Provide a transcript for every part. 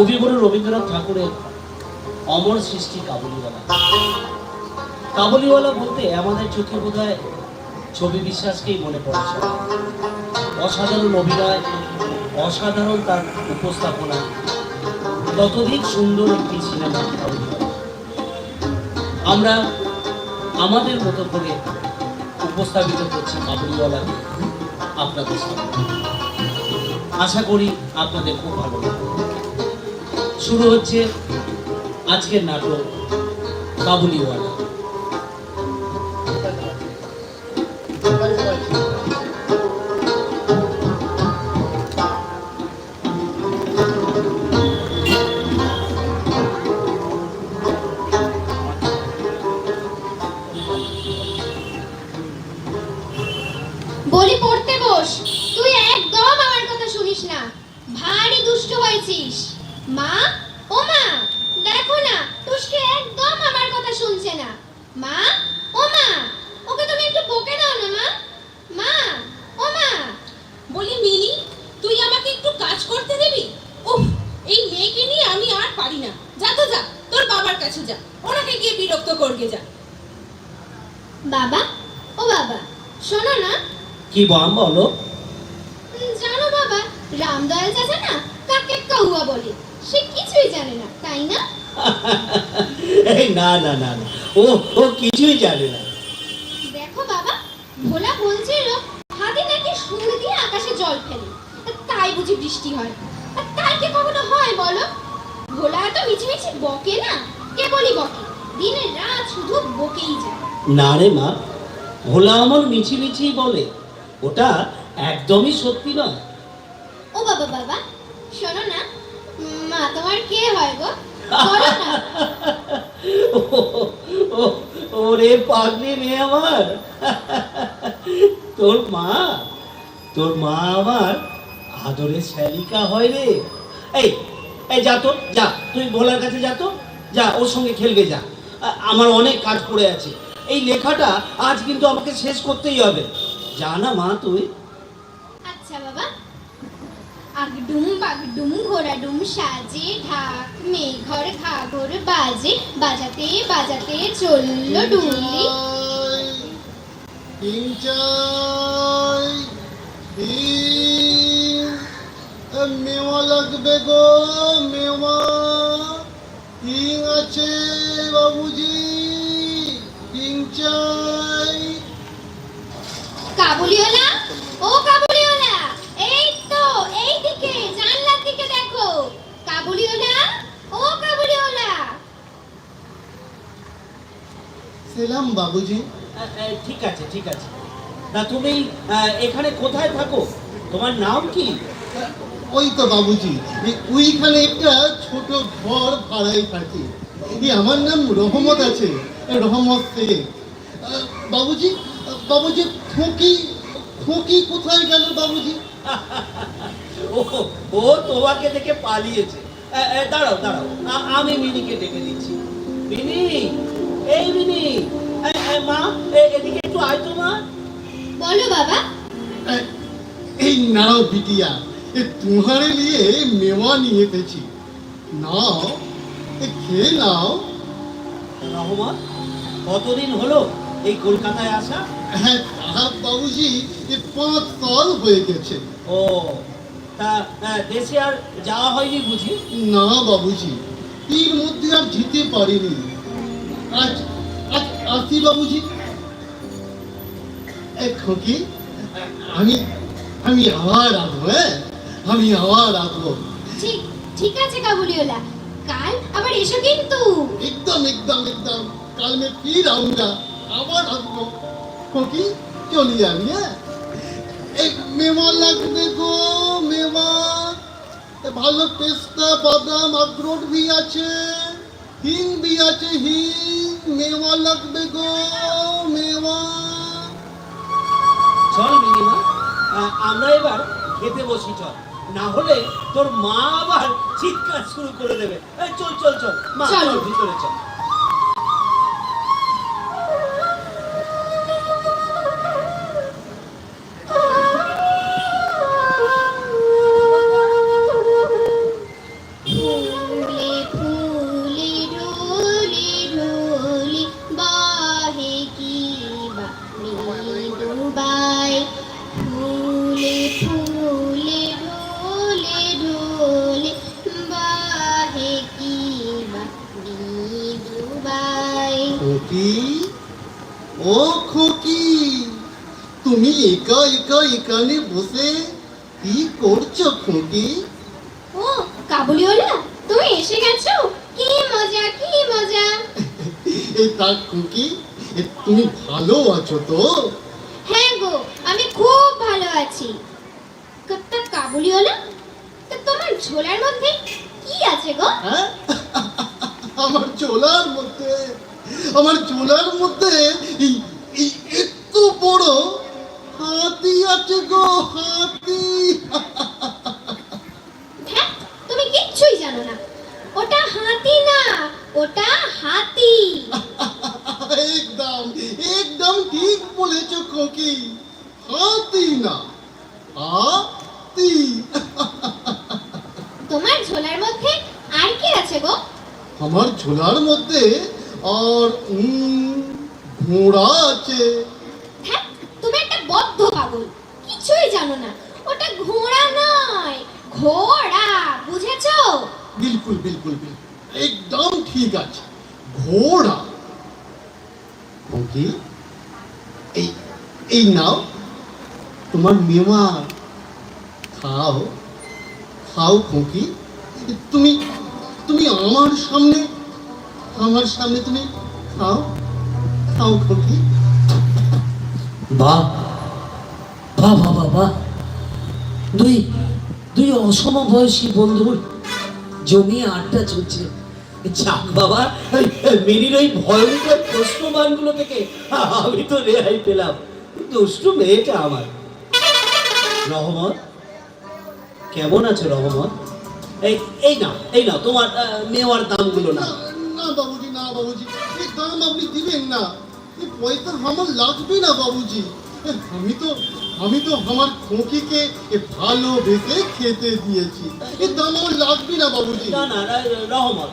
কবিগুরু রবীন্দ্রনাথ ঠাকুরের অমর সৃষ্টি কাবুলিওয়ালা। কাবুলিওয়ালা বলতে আমাদের চোখে বোধ ছবি বিশ্বাসকেই মনে পড়েছে। অসাধারণ অভিনয়, অসাধারণ তার উপস্থাপনা, ততোধিক সুন্দর একটি সিনেমা আমরা আমাদের মতো করে উপস্থাপিত করছি কাবুলিওয়ালাকে আপনাদের সামনে। আশা করি আপনাদের খুব ভালো লাগবে। শুরু হচ্ছে আজকের নাটক কাবুলিওয়ালা। বলো জানো বাবা রামদয়াল চাচা না কাকে কাউয়া বলে? সে কিছুই জানে না তাই না? এই না না না না। ও ও কিছুই জানে না। দেখো বাবা ভোলা বলছিল হাতে নাকি সুর দিয়ে আকাশে জল ফেলে। তাই বুঝি বৃষ্টি হয়। আর তাই কি কখনো হয় বলো? ভোলা তো মিছিমিছি বকে না কেবলই বকে। দিনে রাত শুধু বকেই যায়। না রে মা ভোলা আমার মিছি মিছি বলে। ওটা একদমই সত্যি নয়। ও বাবা বাবা শোনো না। মা তোমার কে হয় গো? বলো না। ওরে পাগলি মেয়ে আমার। তোর মা তোর মা আমার আদরের শ্যালিকা হয় রে। এই এই যা তো যা তুই ভোলার কাছে যা তো। যা ওর সঙ্গে খেলবে যা। আমার অনেক কাজ পড়ে আছে। এই লেখাটা আজ কিন্তু আমাকে শেষ করতেই হবে। যা না মা তুই? আচ্ছা বাবা। আগডুম বাগডুম ঘোড়াডুম সাজে ঢাক মেঘর ঘাঘর বাজে বাজাতে বাজাতে চলল ডুলি। পিঞ্চাই ডিম এ, মেওয়া লাগবে গো মেওয়া। হিং আছে বাবুজি? কাবুলিওয়ালা ও কাবুলিওয়ালা এই তো এই দিকে জানলার দিকে দেখো। কাবুলিওয়ালা ও কাবুলিওয়ালা সেলাম বাবুজি। ঠিক আছে ঠিক আছে। তা তুমি এখানে কোথায় থাকো? তোমার নাম কি? ওই তো বাবুজি ওইখানে একটা ছোট ঘর ভাড়ায় থাকি। আমার নাম রহমত আছে রহমত শেখ বাবুজি বাবুজি খোকি খোকি কোথায় গেল বাবুজি? ও ও তোমাকে দেখে পালিয়েছে। দাঁড়াও দাঁড়াও। আমি মিনিকে ডেকে দিচ্ছি। মিনি এই মিনি। মা এদিকে একটু আয় তো মা। বলো বাবা। এই নাও বিটিয়া এ তোমারে নিয়ে মেওয়া নিয়ে এসেছি। নাও এ খেয়ে নাও। রহমান কতদিন হলো এই কলকাতায় আসা? হ্যাঁ বাবুজি আমি আমি আবার আসব হ্যাঁ? আমি আবার আসব। ঠিক ঠিক আছে কাবুলিওলা কাল আবার এসো কিন্তু। একদম একদম একদম। কাল মে ফির আউঙ্গা আবার আসব। খোকি চলে যাবি হ্যাঁ? এই মেওয়া লাগবে গো এ ভালো পেস্তা বাদাম আখরোট ভি আছে হিং ভি আছে হিং। মেওয়া লাগবে গো মেওয়া চল মিনিমা আমরা এবার খেতে বসি চল। না হলে তোর মা আবার চিৎকার শুরু করে দেবে। চল চল চল। মা। চল ভিতরে চল। আছো তো? হ্যাঁ গো আমি খুব ভালো আছি। তা কাবুলিওয়ালা তা তোমার ঝোলার মধ্যে কি আছে গো? হ্যাঁ? আমার চোলার মধ্যে আমার চোলার মধ্যে এত বড় হাতি আছে গো হাতি। তুমি কিচ্ছুই জানো না। ওটা হাতি না ওটা হাতি। একদম একদম ঠিক বলেছ খোকি। হাতি না হাতি। তোমার ঝোলার মধ্যে আর কি আছে গো? আমার ঝোলার মধ্যে আর উম, ঘোড়া আছে। হ্যাঁ তুমি একটা বদ্ধ পাগল কিছুই জানো না। ওটা ঘোড়া নয় ঘোড়া বুঝেছ? বিলকুল বিলকুল বিলকুল। একদম ঠিক আছে ঘোড়া। খোকি এই এই নাও তোমার মেমা, খাও খাও খোকি। তুমি তুমি আমার সামনে আমার সামনে তুমি খাও খাও খোকি। বাহ বাহ বাহ বাহ বাহ। দুই দুই অসমবয়সী বন্ধুর জমিয়ে আড্ডা চলছে। যাক বাবা মিনির ওই ভয়ঙ্কর প্রশ্নমানগুলো থেকে আমি তো রেহাই পেলাম। দুষ্টু মেয়েটা আমার। রহমত কেমন আছে রহমত এই এই না এই না তোমার মেওয়ার দামগুলো না না বাবুজি না বাবুজি এই দাম আপনি দিবেন না। এই পয়সা আমার লাগবে না বাবুজি। আমি তো আমি তো আমার খোকিকে ভালোবেসে খেতে দিয়েছি। এই দাম আমার লাগবে না বাবুজি। না না, রহমত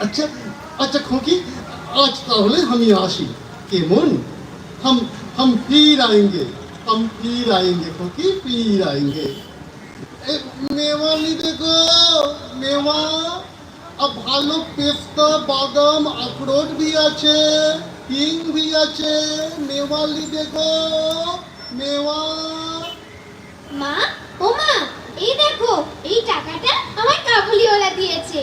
अच्छा अच्छा खोकी आज তাহলে আমি আসি কেমন हम हम फिर आएंगे हम फिर आएंगे खोकी फिर आएंगे ए, मेवा ली देखो मेवा अब ভালো পেস্তা বাদাম আখরোট भी আছে কিং भी আছে মেওয়া লি দেখো মেওয়া মা ও মা এই দেখো এই টাকাটা আমার কাবুলিওয়ালা দিয়েছে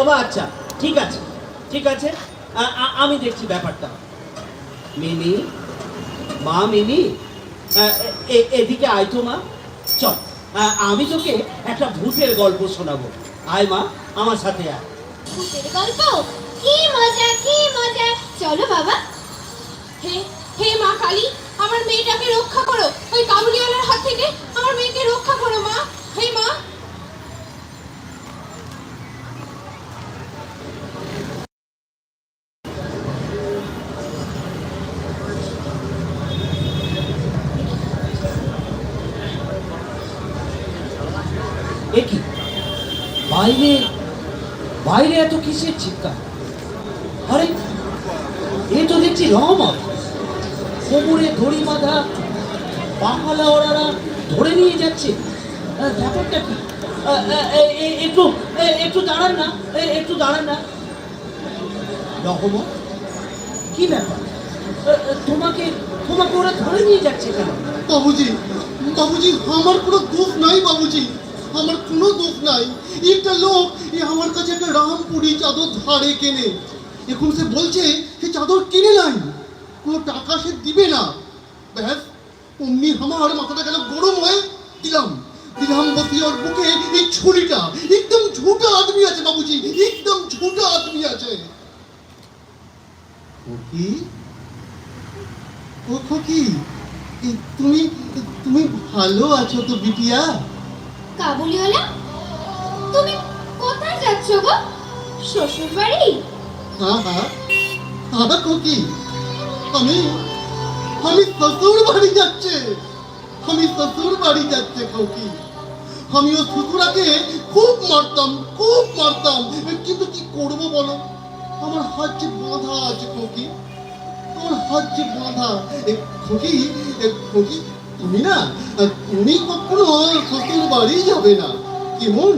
বাবা আচ্ছা ঠিক আছে ঠিক আছে। আমি দেখছি ব্যাপারটা। মিনি মা মিনি এদিকে আয় তো মা। চল আমি তোকে একটা ভূতের গল্প শোনাবো। আয় মা, আমার সাথে আয়। ভূতের গল্প? কি মজা কি মজা। চলো বাবা। হে হে মা কালী, আমার মেয়েটাকে রক্ষা করো। ওই কাবুলিওয়ালার হাত থেকে আমার মেয়েকে রক্ষা করো মা। হে মা। বাইরে বাইরে এত কিসের চিৎকার? আরে, এ তো দেখছি রহমত। কোমরে দড়ি বাঁধা, বাংলা ওরারা ধরে নিয়ে যাচ্ছে। ব্যাপারটা কি? একটু একটু দাঁড়ান না একটু দাঁড়ান না। রহমত? কি ব্যাপার? তোমাকে তোমাকে ওরা ধরে নিয়ে যাচ্ছে কেন? বাবুজি বাবুজি, আমার কোনো দোষ নাই, বাবুজি। আমার কোনো দোষ নাই। একটা লোক এ আমার কাছে একটা রামপুরি চাদর ধারে কেনে। এখন সে বলছে, সে চাদর কিনে নাই। কোনো টাকা সে দিবে না। ব্যাস, অমনি আমার মাথাটা গেল গরম হয়ে দিলাম। দিলাম বসি ওর বুকে এই ছুরিটা। একদম ঝুটা আদমি আছে বাবুজি, একদম ঝুটা আদমি আছে। কি? ও খোকি? তুমি তুমি ভালো আছো তো বিটিয়া? কাবুলিওয়ালা তুমি কোথায় যাচ্ছ গো? শ্বশুর বাড়ি হ্যাঁ হ্যাঁ আমি আমি শ্বশুর বাড়ি যাচ্ছে। আমি শ্বশুর বাড়ি যাচ্ছে খোকি আমি ও শ্বশুরাকে খুব মারতাম খুব মারতাম। কিন্তু কি করব বলো? আমার হাত যে বাঁধা আছে খোকি আমার হাত যে বাঁধা। খোকি খোকি তুমি না তুমি কখনো শ্বশুর বাড়ি যাবে না। কেমন?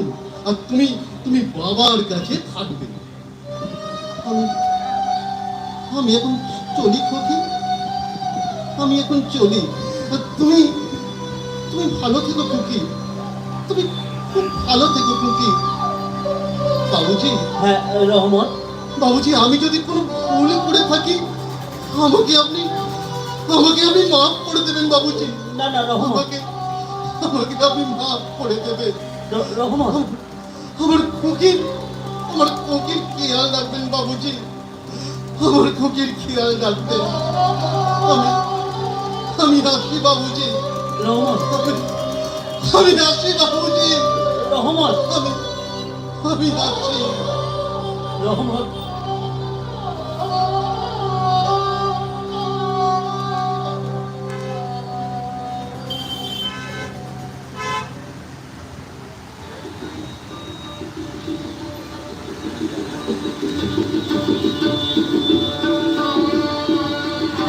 আর তুমি তুমি বাবার কাছে থাকবে আমি আমি এখন চলি খোকি আমি এখন চলি। তুমি তুমি ভালো থেকো খুকি। তুমি খুব ভালো থেকো খুকি। বাবুজি? হ্যাঁ রহমত বাবুজি আমি যদি কোনো ভুল করে থাকি আমাকে আপনি আমাকে আপনি মাফ করে দেবেন বাবুজি। না না রহমত আমাকে আমাকে আপনি মাফ করে দেবেন। র- রহমত আমার খুকির আমার খুকির খেয়াল রাখবেন বাবুজি। আমার খুকির খেয়াল রাখবেন। আমি আমি আসি বাবুজি। রহমত আমি- আমি আসি বাবুজি। রহমত আমি আমি আসি। রহমত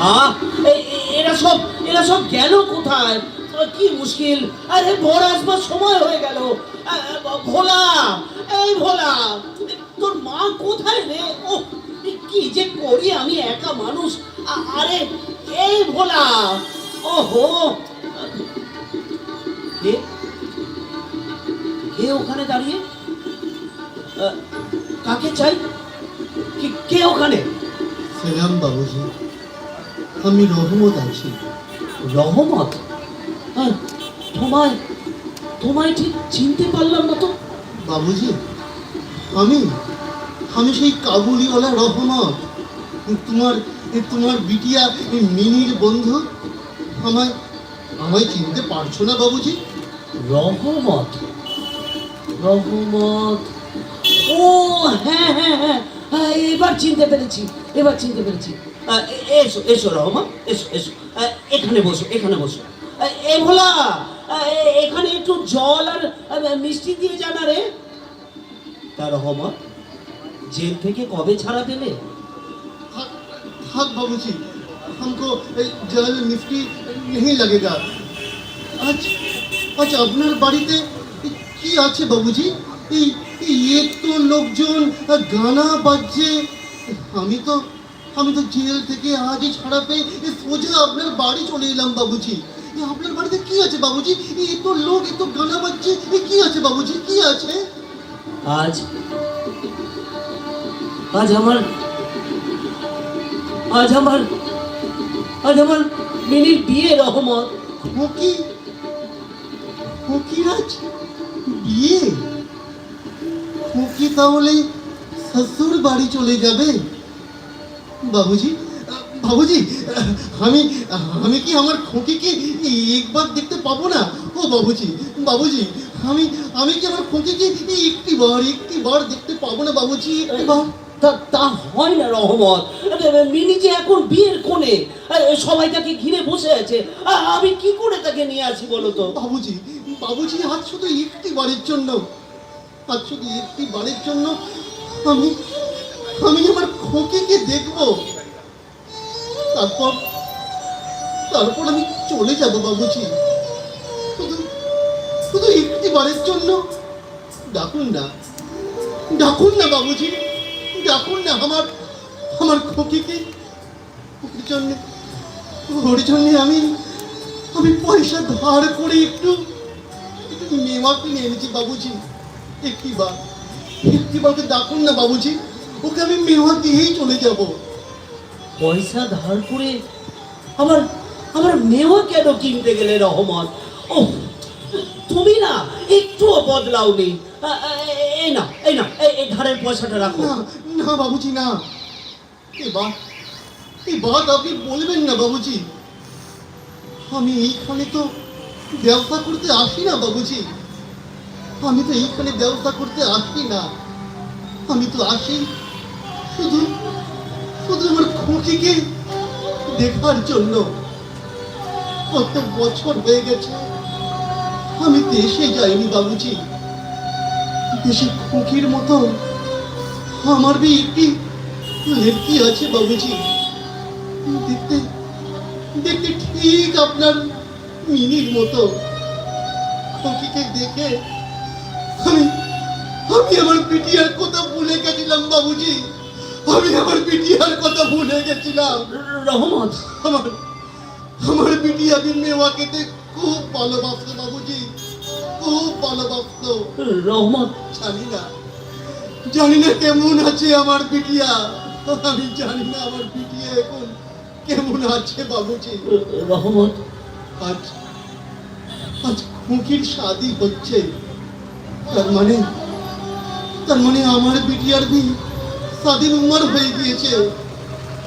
এ- এরা সব এরা সব গেল কোথায়? আহ, কি মুশকিল? আরে বড় আসবার সময় হয়ে গেল। আহ, আহ, ভোলা এই ভোলা তোর মা কোথায় রে? ও কি যে করি আমি একা মানুষ? আরে এই ভোলা ওহো কে? কে ওখানে দাঁড়িয়ে? আহ, কাকে চাই? কে- ওখানে? সেলাম বাবুজি। আমি রহমত আছি। রহমত? হ্যাঁ, তোমায় তোমায় ঠিক চিনতে পারলাম না তো। বাবুজি আমি আমি সেই কাবুলিওয়ালা রহমত। তোমার তোমার বিটিয়া এই মিনির বন্ধু। আমায় আমায় চিনতে পারছ না বাবুজি? রহমত? রহমত? ও হ্যাঁ হ্যাঁ হ্যাঁ হ্যাঁ এবার চিনতে পেরেছি এবার চিনতে পেরেছি। এসো এসো রহমত এসো এসো আহ, এখানে বসো এখানে বসো আহ, এ ভোলা আহ, এ- এখানে একটু জল আর আহ, মিষ্টি দিয়ে জানা রে তা রহমত জেল থেকে কবে ছাড়া পেলে থাক থাক बाबूजी हमको ए, जल मिष्टी नहीं लगेगा আজ আজ আপনার বাড়িতে এ, কি আছে বাবুজি এই এই এত লোকজন আর গানা বাজছে আমি তো আমি তো জেল থেকে আজই ছাড়া পেয়ে সোজা আপনার বাড়ি চলে এলাম বাবুজি। আপনার বাড়িতে কি আছে বাবুজি? এত লোক এত গানা বাজছে কি আছে বাবুজি? কি আছে? আজ আজ আমার আজ আমার আজ আমার মিনির বিয়ে রহমত খোকি খোকিরাজ বিয়ে? খোকি তাহলে শ্বশুর বাড়ি চলে যাবে? বাবুজি বাবুজি আমি আমি কি আমার একবার দেখতে পাবো না? ও বাবুজি বাবুজি আমি আমি কি আমার দেখতে পাবো না বাবুজি? তা তা হয় না রহমত। মিনি যে এখন বিয়ের কোণে সবাই তাকে ঘিরে বসে আছে। আমি কি করে তাকে নিয়ে আসি বলো তো? বাবুজি বাবুজি আজ শুধু একটি বারের জন্য আজ শুধু একটি বারের জন্য আমি আমি আমার খোকিকে দেখব। তারপর তারপর আমি চলে যাব বাবুজি। শুধু শুধু একটি বারের জন্য। ডাকুন না। ডাকুন না বাবুজি। ডাকুন না আমার আমার খোকিকে। ওর জন্য ওর জন্য আমি আমি পয়সা ধার করে একটু একটু মেওয়া কিনে এনেছি বাবুজি। একটি বার একটি বারকে ডাকুন না বাবুজি। ওকে আমি মেওয়া দিয়েই চলে যাব। পয়সা ধার করে আমার আমার মেয়েও কেন কিনতে গেলে রহমত? ও তুমি না একটুও বদলাও আ- এই না এই না এই- ধারের পয়সাটা রাখো। না না বাবুজি না। এ বা এই বাদ আপনি বলবেন না বাবুজি। আমি এইখানে তো ব্যবসা করতে আসি না বাবুজি। আমি তো এইখানে ব্যবসা করতে আসি না। আমি তো আসি শুধু শুধু আমার খুঁটিকে দেখার জন্য কত বছর হয়ে গেছে। আমি দেশে যাইনি বাবুজি। দেশে খুঁকির মতো আমার भी একটি লড়কি আছে বাবুজি। দেখতে দেখতে ঠিক আপনার মিনির মতো। খুঁকিকে দেখে আমি আমি আমার পিটিয়ার কোথাও ভুলে গেছিলাম বাবুজি। আমি আমার পিটিয়ার কথা ভুলে গেছিলাম। র- রহমত আমার আমার বিটিয়া বিন মেওয়া খুব ভালোবাসতো বাবুজি খুব ভালোবাসতো। রহমত। জানি না জানি না কেমন আছে আমার বিটিয়া আমি জানি না আমার বিটিয়া এখন কেমন আছে বাবুজি। রহমত। আজ আজ খুঁকির শাদি হচ্ছে। তার মানে তার মানে আমার বিটিয়ার বি স্বাধীন উমর হয়ে গিয়েছে।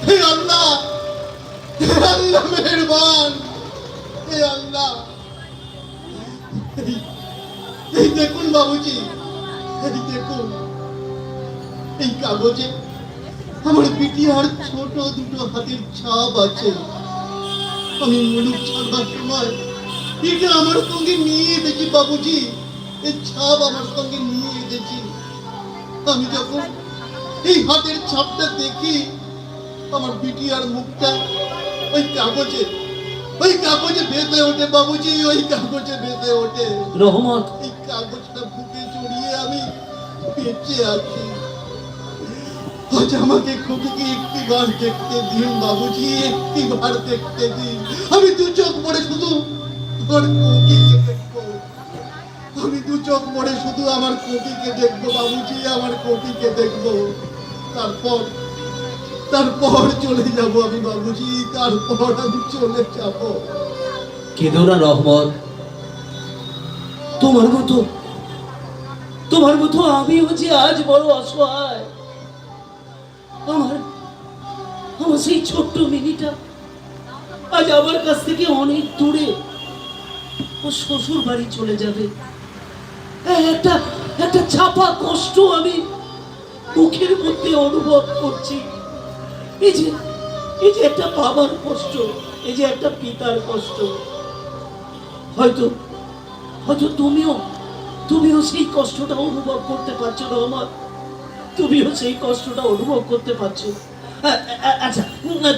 হে আল্লাহ হে আল্লাহ, মেহরবান। হে আল্লাহ। এই- দেখুন বাবুজি, এই দেখুন। এই কাগজে আমার বিটিয়ার ছোট দুটো হাতের ছাপ আছে। আমি মুলুক ছাড়বার সময় এটা আমার সঙ্গে নিয়ে এসেছি বাবুজি। এই ছাপ আমার সঙ্গে নিয়ে এসেছি। আমি যখন এই হাতের ছাপটা দেখি আমার বিটিয়ার মুখটা। ওই কাগজে ওই কাগজে বেঁধে ওঠে বাবুজি ওই কাগজে বেঁধে ওঠে। রহমত। এই কাগজটা বুকে জড়িয়ে আমি বেঁচে আছি। আজ আমাকে খুকিকে একটি বার দেখতে দিন বাবুজি একটি বার দেখতে দিন। আমি দু চোখ পড়ে শুধু আমার খুকিকে দেখব। আমি দু চোখ পড়ে শুধু আমার খুকিকে দেখব বাবুজি আমার খুকিকে দেখব। তারপর তারপর চলে যাব আমি বাবুজি, তারপর আমি চলে যাব। কেঁদো রহমত। তোমার মতো তোমার মতো আমি হচ্ছে আজ বড় অসহায়। আমার আমার সেই ছোট্ট মিনিটা আজ আমার কাছ থেকে অনেক দূরে ও শ্বশুর বাড়ি চলে যাবে। এই একটা একটা চাপা কষ্ট আমি মুখের মধ্যে অনুভব করছি। এই যে এই যে একটা বাবার কষ্ট, এই যে একটা পিতার কষ্ট। হয়তো হয়তো তুমিও তুমিও সেই কষ্টটা অনুভব করতে পারছ রহমান তুমিও সেই কষ্টটা অনুভব করতে পারছ। আচ্ছা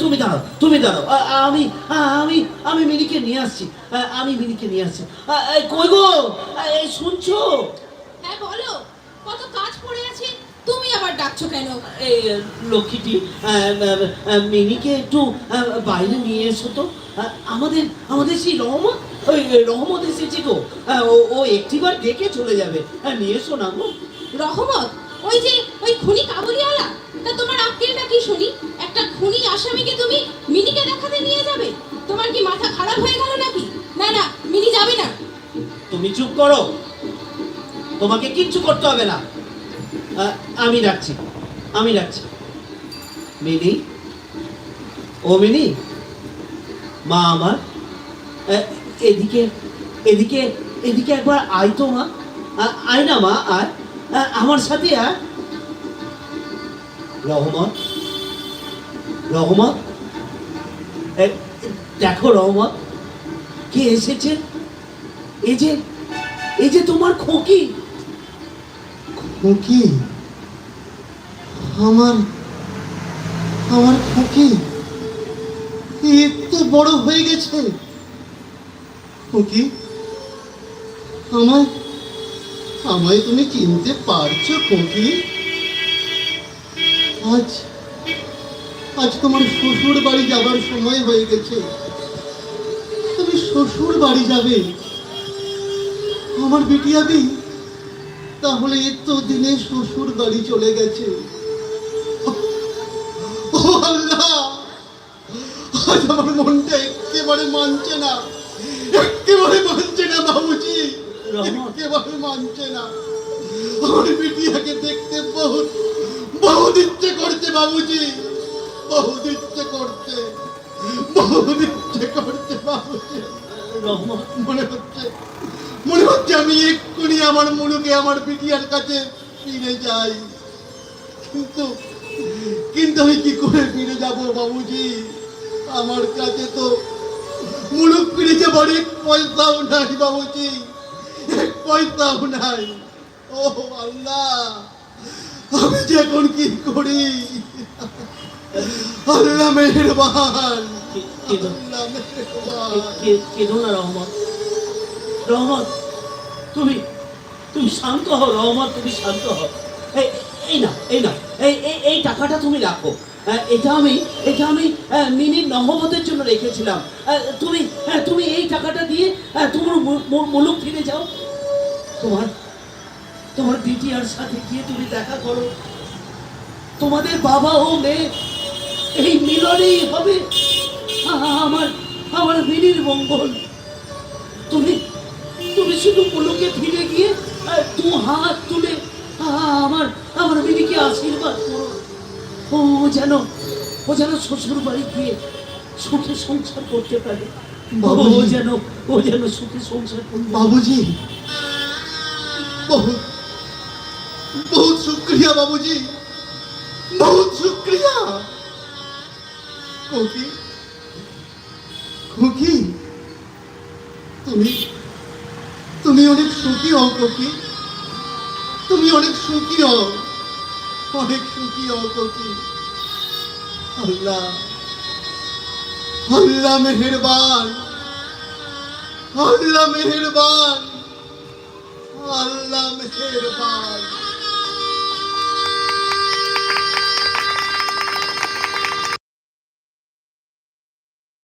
তুমি দাঁড়াও তুমি দাঁড়াও। আমি আমি আমি মিনিকে নিয়ে আসছি। আমি মিনিকে নিয়ে আসছি। কই গো? শুনছো? হ্যাঁ বলো, কত তুমি আবার ডাকছো কেন? এই লক্ষ্মীটি মিনিকে একটু বাইরে নিয়ে এসো তো। আমাদের আমাদের সেই রহমত ওই রহমত এসেছে গো। ও একটিবার দেখে চলে যাবে। নিয়ে এসো না গো। রহমত? ওই যে ওই খুনি কাবুলিওয়ালা? তা তোমার আক্কেলটা কি শুনি? একটা খুনি আসামিকে তুমি মিনিকে দেখাতে নিয়ে যাবে? তোমার কি মাথা খারাপ হয়ে গেল নাকি? না না মিনি যাবে না। তুমি চুপ করো। তোমাকে কিচ্ছু করতে হবে না। আমি রাখছি আমি রাখছি মিনি? ও মিনি? মা আমার? এদিকে এদিকে এদিকে একবার আয় তো মা। আয় না মা আহ, আমার সাথে আয়। রহমত? রহমত? দেখো রহমত কে এসেছে? এই যে এই যে তোমার খোকি। খুকি? আমার আমার খুকি এত বড় হয়ে গেছে। খুকি, আমায় আমায় তুমি চিনতে পারছ, খুকি? আজ আজ তোমার শ্বশুর বাড়ি যাবার সময় হয়ে গেছে। তুমি শ্বশুর বাড়ি যাবে। আমার বিটিয়াবি তাহলে এত দিনে শ্বশুর বাড়ি চলে গেছে। আজ আমার মনটা একেবারে মানছে না। একেবারে মানছে না বাবুজি। একেবারে মানছে না। আমার বিটিয়াকে দেখতে বহুত বহুত ইচ্ছে করছে বাবুজি। বহুত ইচ্ছে করছে। বহুত ইচ্ছে করছে বাবুজি। মনে হচ্ছে মনে হচ্ছে আমি এক্ষুনি আমার মুলুকে আমার পিটিয়ার কাছে ফিরে যাই। কিন্তু কিন্তু আমি কি করে ফিরে যাব বাবুজি? আমার কাছে তো মুলুক যাবার এক পয়সাও নাই বাবুজি এক পয়সাও নাই। ও আল্লাহ আমি যে এখন কি করি? আল্লাহ মেহেরবান। কেঁদো না রহমত? রহমত তুমি তুমি শান্ত হও রহমত তুমি শান্ত হও। এই না এই না এই এই টাকাটা তুমি রাখো। এটা আমি এটা আমি মিনির নহবতের জন্য রেখেছিলাম। তুমি হ্যাঁ তুমি এই টাকাটা দিয়ে তোমার মুলুক ফিরে যাও। তোমার তোমার বিটিআর সাথে গিয়ে তুমি দেখা করো। তোমাদের বাবা ও মেয়ে, এই মিলনেই হবে আমার আমার মিনির মঙ্গল। তুমি তুমি শুধু মুলুকে ফিরে গিয়ে দু হাত তুলে আমার আমার মিনিকে আশীর্বাদ করো। ও যেন ও যেন শ্বশুর বাড়ি গিয়ে সুখে সংসার করতে পারে। ও যেন ও যেন সুখে সংসার করতে বাবুজি। বহুত শুক্রিয়া বাবুজি। বহুত শুক্রিয়া খুকি খুকি তুমি তুমি অনেক সুখী হও খুকি। তুমি অনেক সুখী হও। অনেক সুখী হও কোকি আল্লাহ আল্লাহ মেহেরবান। আল্লাহ মেহেরবান। আল্লাহ মেহেরবান।